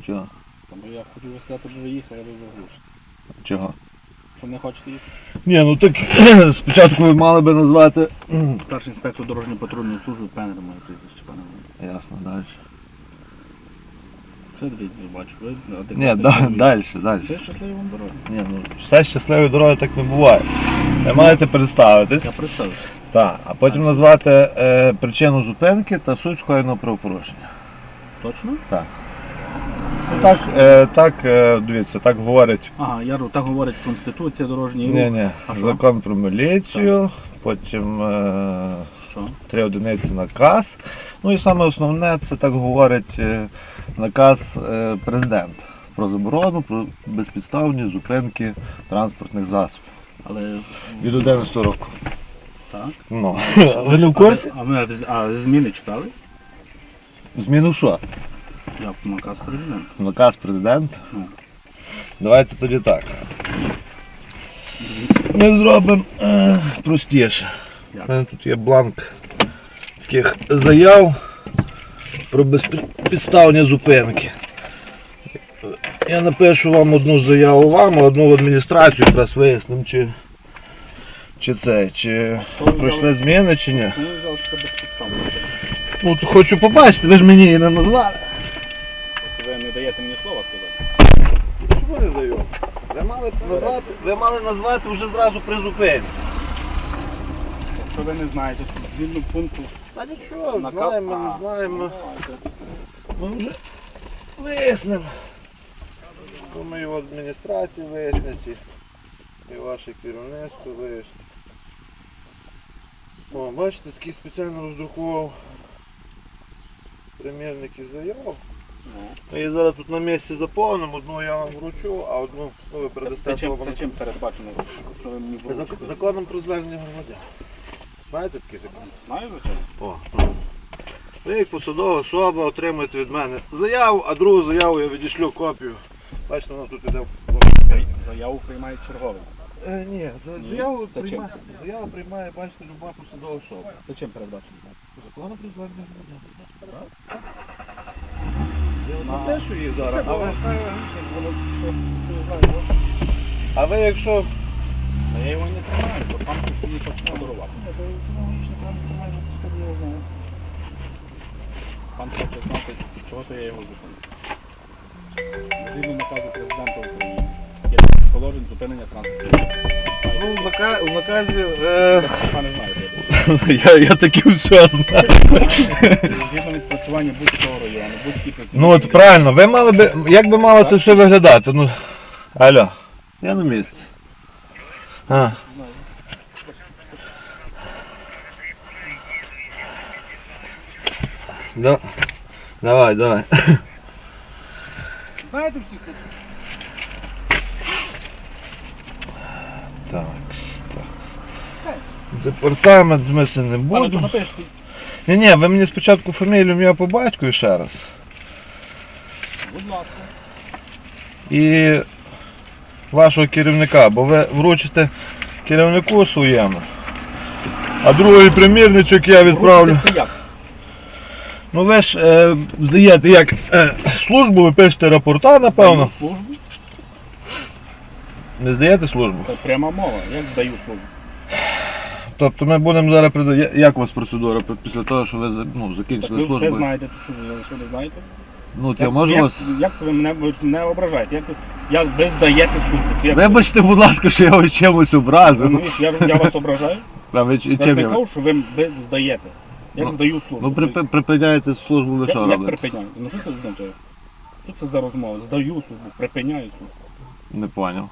А чого? Би я хотів би сказати, що ви їхали, я би заглушив. Чого? Що не хочете їхати? Ні, ну так спочатку ви мали би назвати. Старший інспектор дорожньої патрульної служби Пенер моє прізвище, пане. Ясно, далі. Все дивіться, бачу, ви Ні, да, далі, далі. Все щасливі вам дороги. Ні, ну все щасливої дороги так не буває. Ви маєте представитись. Я представився. Так, а потім назвати е, причину зупинки та суть скоєного правопорушення. Точно? Так. Так, е, так, е, дивіться, так говорить. Ага, я так говорить Конституція, дорожній рух. Ні, ні, А що? закон про міліцію, потім е, Що? три одиниці наказ. Ну і саме основне, це так говорить е, наказ е, президента про заборону, про безпідставні зупинки транспортних засобів Але від 11 року. так. Ну, ви не в курсі? А а, а зміни читали? Зміну що? Я наказ президента. Наказ президента. Ну. Давайте тоді так. Ми зробимо е, простіше. Як? У мене тут є бланк таких заяв про безпідставні зупинки. Я напишу вам одну заяву вам, одну в адміністрацію, якраз вияснимо, чи, чи це, чи пройшли зміни, чи ні. Ну, то хочу побачити, ви ж мені її не назвали. Ви не даєте мені слова сказати? Чому не даю? Ви мали назвати, ви мали назвати вже зразу при зупинці. Якщо ви не знаєте, то згідно пункту Та нічого, наказ- знаємо, не А, знаємо. Ми вже вияснимо. Думаю, в адміністрації вияснять і, і ваше керівництво вияснить. О, бачите, такий спеціально роздрукував примірники заяв. Ну. Ми її зараз тут на місці заповнимо, одну я вам вручу, а одну ну, ви передасте це, чим, це чим передбачено, що ви мені Зак- вручите? Законом про звернення громадян. Знаєте такий закон? Знаю, звичайно. О, ну. Ви як посадова особа отримуєте від мене заяву, а другу заяву я відійшлю копію. Бачите, воно тут іде. в- Зай- Заяву приймає черговий. Е, ні, за- заяву Це приймає, заяву приймає, бачите, люба посадова особа. Це чим передбачено? Законом про звернення громадян. Я напишу її зараз, а ви, а ви якщо Та я його не тримаю, бо пан мені почне дарувати. Пан хоче знати, чого то я його зупинив. Згідно наказу президента України. Є положень зупинення транспорту. ну, в наказі. Е, Пане знаєте. я, я таки все знаю. Згідно відпрацювання будь-якого району, будь-які працівники. Ну от правильно, ви мали би. Як би мало це все виглядати? Ну. Алло. Я на місці. А. Да. Давай, давай. Знаєте всіх тут? Так, так. Департамент ми це не будемо. Ні, ні, ви мені спочатку фамілію ім'я по батьку ще раз. Будь ласка. І вашого керівника, бо ви вручите керівнику своєму. А другий примірничок я відправлю. Це як? Ну ви ж е, здаєте як е, службу, ви пишете рапорта, напевно. Здаю службу. Не здаєте службу. Це пряма мова. Як здаю службу? Тобто ми будемо зараз прida- Як у вас процедура після того, що ви ну, закінчили ви все службу? знаєте, що ви що знаєте? Ну, я Як- можу як, вас. як це ви мене, ви ж мене ображаєте? Як, я, ви здаєте службу? Це як? Вибачте, будь ласка, що я вас чимось образив. Ну, я, я вас ображаю? А ви Я ж чим не я? кажу, що ви, ви здаєте. Як Ну, здаю службу? Ну, Це- припи- припиняєте службу, ви як, що як робите? припиняєте? Ну що це означає? Що це за розмова? Здаю службу, припиняю службу. Не поняв.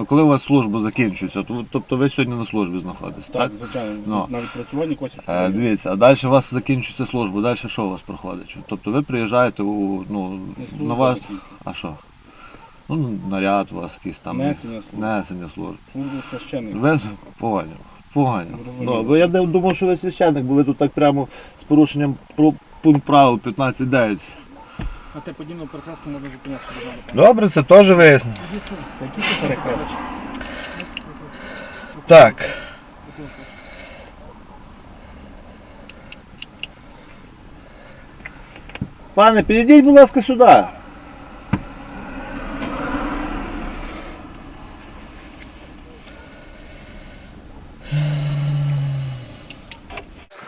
Ну коли у вас служба закінчується, то, тобто ви сьогодні на службі знаходитесь, так? Так, звичайно, Ну. на відпрацюванні косів. Е, дивіться, а далі у вас закінчується служба, далі що у вас проходить? Тобто ви приїжджаєте у ну, на вас. А що? Ну, наряд у вас якийсь там. Несення служби. Несення служби. Службу священника. Ви поняв. Поняв. Ну, бо я думав, що ви священник, бо ви тут так прямо з порушенням про пункт правил 15.9. А те подібно прекрасно можна зупинятися. Добре, це теж вияснено. Які це перехрестя? Так. Пане, підійдіть, будь ласка, сюди.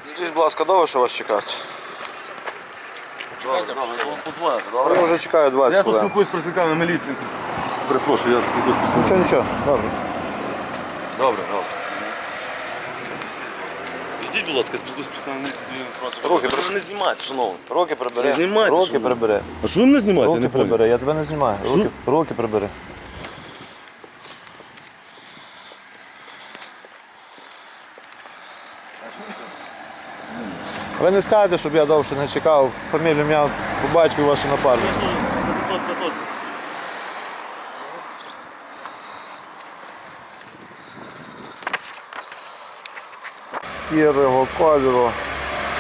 Скажіть, будь ласка, довго що вас чекати? Я вже чекаю 20 Я хвилин. поспілкуюсь з працівниками міліції. Перепрошую, я спілкуюсь з працівниками. Нічого, нічого, добре. Добре, добре. Ідіть, будь ласка, спілкуюсь з працівниками міліції. Руки Ви не знімайте, шановний. Руки прибери. Не знімайте, Руки прибери. А що ви мене знімаєте? Я Руки не понял. прибери, я тебе не знімаю. Руки, руки прибери. Ви не скажете, щоб я довше не чекав. Фамілію ім'я по батьку вашу напарника. Сірого кольору.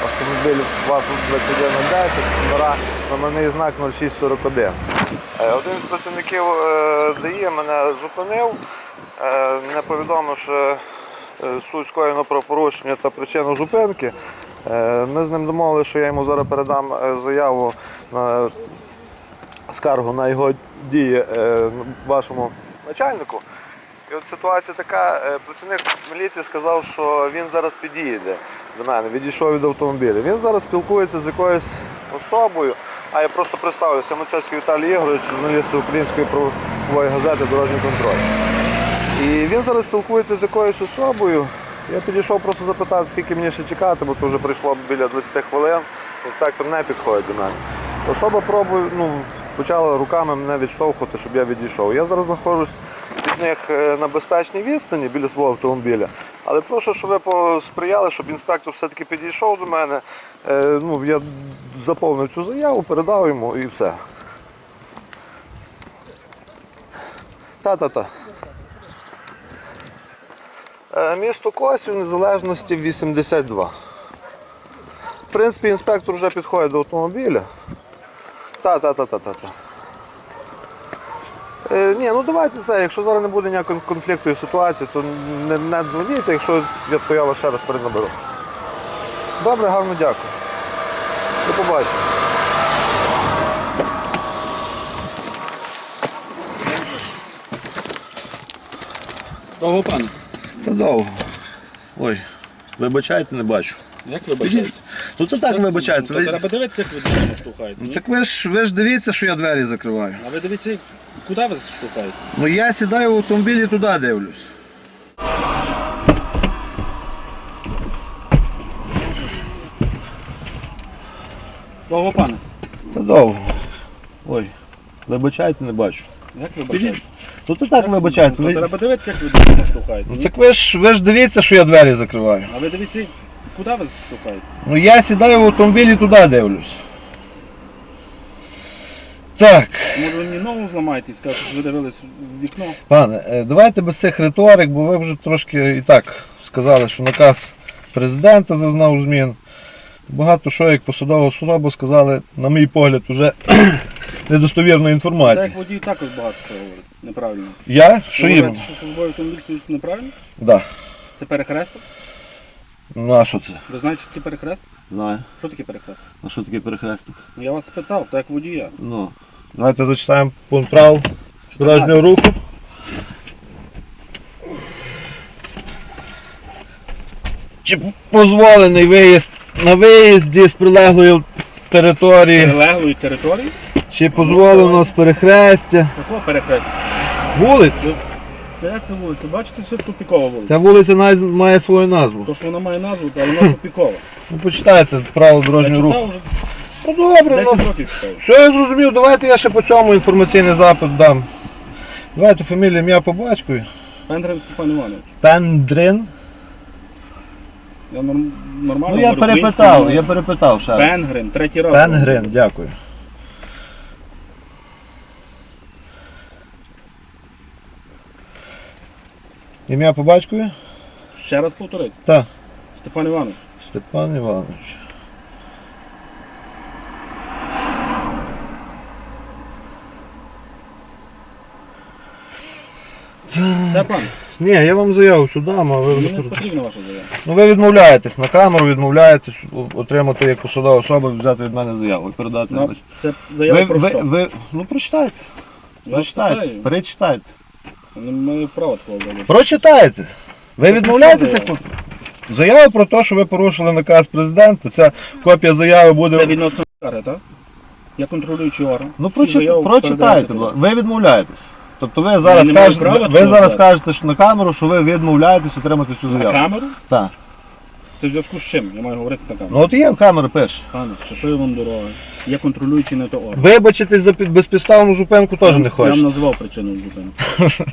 Автомобіль ВАЗ 2110, номера, номерний знак 0641. Е, Один з працівників е, ДАІ мене зупинив, мене повідомив, що е, суть скоєно про порушення та причину зупинки. Е, Ми з ним домовилися, що я йому зараз передам е, заяву на скаргу на його дії е, вашому начальнику. І от ситуація така, працівник міліції сказав, що він зараз підійде до мене, відійшов від автомобіля. Він зараз спілкується з якоюсь особою, а я просто представлюся, Мацьоцький Віталій Ігорович, журналіст української правової газети Дорожній контроль. І він зараз спілкується з якоюсь особою. Я підійшов просто запитати, скільки мені ще чекати, бо то вже прийшло біля 20 хвилин. Інспектор не підходить до мене. Особа пробує, ну, почала руками мене відштовхувати, щоб я відійшов. Я зараз знаходжусь від них е, на безпечній відстані біля свого автомобіля. Але прошу, щоб ви посприяли, щоб інспектор все-таки підійшов до мене. Е, Ну, я заповнив цю заяву, передав йому і все. Та-та-та. Е, Місто Косів Незалежності 82. В принципі, інспектор вже підходить до автомобіля. Та-та-та-та-та-та. Е, ні, ну давайте це, якщо зараз не буде ніякої конфліктної ситуації, то не, не дзвоніть, якщо я, то я вас ще раз перенаберу. Добре, гарно дякую. До побачення. Того пане. Та довго. Ой, вибачайте, не бачу. Як ви бачите? Ну то так вибачайте. То Ви- треба дивитися, як ви дитину штовхаєте. Ну, ні? Так ви ж ви ж дивіться, що я двері закриваю. А ви дивіться, куди ви штовхаєте? Ну я сідаю в автомобіль і туди дивлюсь. Того пане. Та довго. Ой, вибачайте, не бачу. Як ви бачите? Ну то так вибачайте. То Ви... треба дивитися, як ви дитину штовхаєте. Ну ні? так ви ж ви ж дивіться, що я двері закриваю. А ви дивіться, куди ви штовхаєте? Ну я сідаю в автомобіль і туди дивлюсь. Так, Може ви мені ногу зламаєте і скажете, що ви дивились в вікно? пане, е, давайте без цих риторик, бо ви вже трошки і так сказали, що наказ президента зазнав змін. Багато що як посадова особа сказали, на мій погляд, вже недостовірної Так інформації. як водій також багато це говорить. Неправильно. Я? Що Ви їм? говорите, що службовий автомобіль стоїть неправильно? Да. Це перехресток? Ну а що це? Ви знаєте, що таке перехресток? Знаю. Що таке перехресток? А що таке перехресток? Ну, Я вас спитав, так як водія. Ну. Давайте зачитаємо пункт правил дорожнього руху. Чи дозволений виїзд на виїзді з прилеглої території, Прилеглої території? чи дозволено з перехрестя. Якого перехрестя? Вулиць. Та як це вулиця? Бачите, що тупікова вулиця? Ця вулиця навіть має свою назву. То, що вона має назву, але вона тупікова. Ну, почитайте правила Я дорожнього руху. читав вже Ну добре, 10 ну. років читав. Все, я зрозумів, давайте я ще по цьому інформаційний запит дам. Давайте фамілія, ім'я по батькові. Пендрев Степан Іванович. Пендрин. Я норм- нормально Ну я говорю перепитав, українською я перепитав ще. раз. мовою. Пенгрин, третій раз. Пенгрин, дякую. Ім'я по батькові? Ще раз повторити. Так. Степан Іванович. Степан Іванович. Пан, Ні, я вам заяву сюди, а ви, мені не потрібна ваша заява. ну, ви відмовляєтесь на камеру, відмовляєтесь отримати як посадова особа, взяти від мене заяву і передати. Ну, це заява ви, про ви, що? ви, ну прочитайте, Я прочитайте, перечитайте. Не маю права такого робити. Прочитайте. Ви Ну, відмовляєтеся? Заява про те, що ви порушили наказ президента, ця копія заяви буде. Це відносно кари, так? Я контролюючий орган. Ну прочит... прочитайте, передаєте. будь ласка. ви відмовляєтесь. Тобто ви зараз не маю кажете, права ви того зараз сказати. кажете що на камеру, що ви відмовляєтесь отримати цю На заяву. камеру? Так. Це в зв'язку з чим? Я маю говорити на камеру. Ну от є камера пише. Пане, щасливі вам дороги. Я контролюючий не то орган. Вибачитись за під- безпідставну зупинку теж не Я вам хочете. назвав причину зупинки.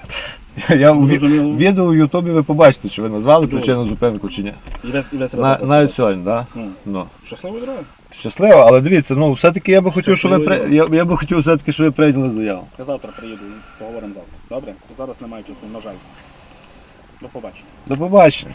Я в Зрозуміло. відео в Ютубі ви побачите, чи ви назвали причину зупинку чи ні. І весь, і весь На, репортаж. навіть сьогодні, так? Ну, Ну. Щасливої дороги. Щасливо, але дивіться, ну все-таки я би хотів, щоб ви при... я, я би хотів все-таки, щоб ви прийняли заяву. Я завтра приїду, поговоримо завтра. Добре? Зараз немає часу, на жаль. До побачення. До побачення.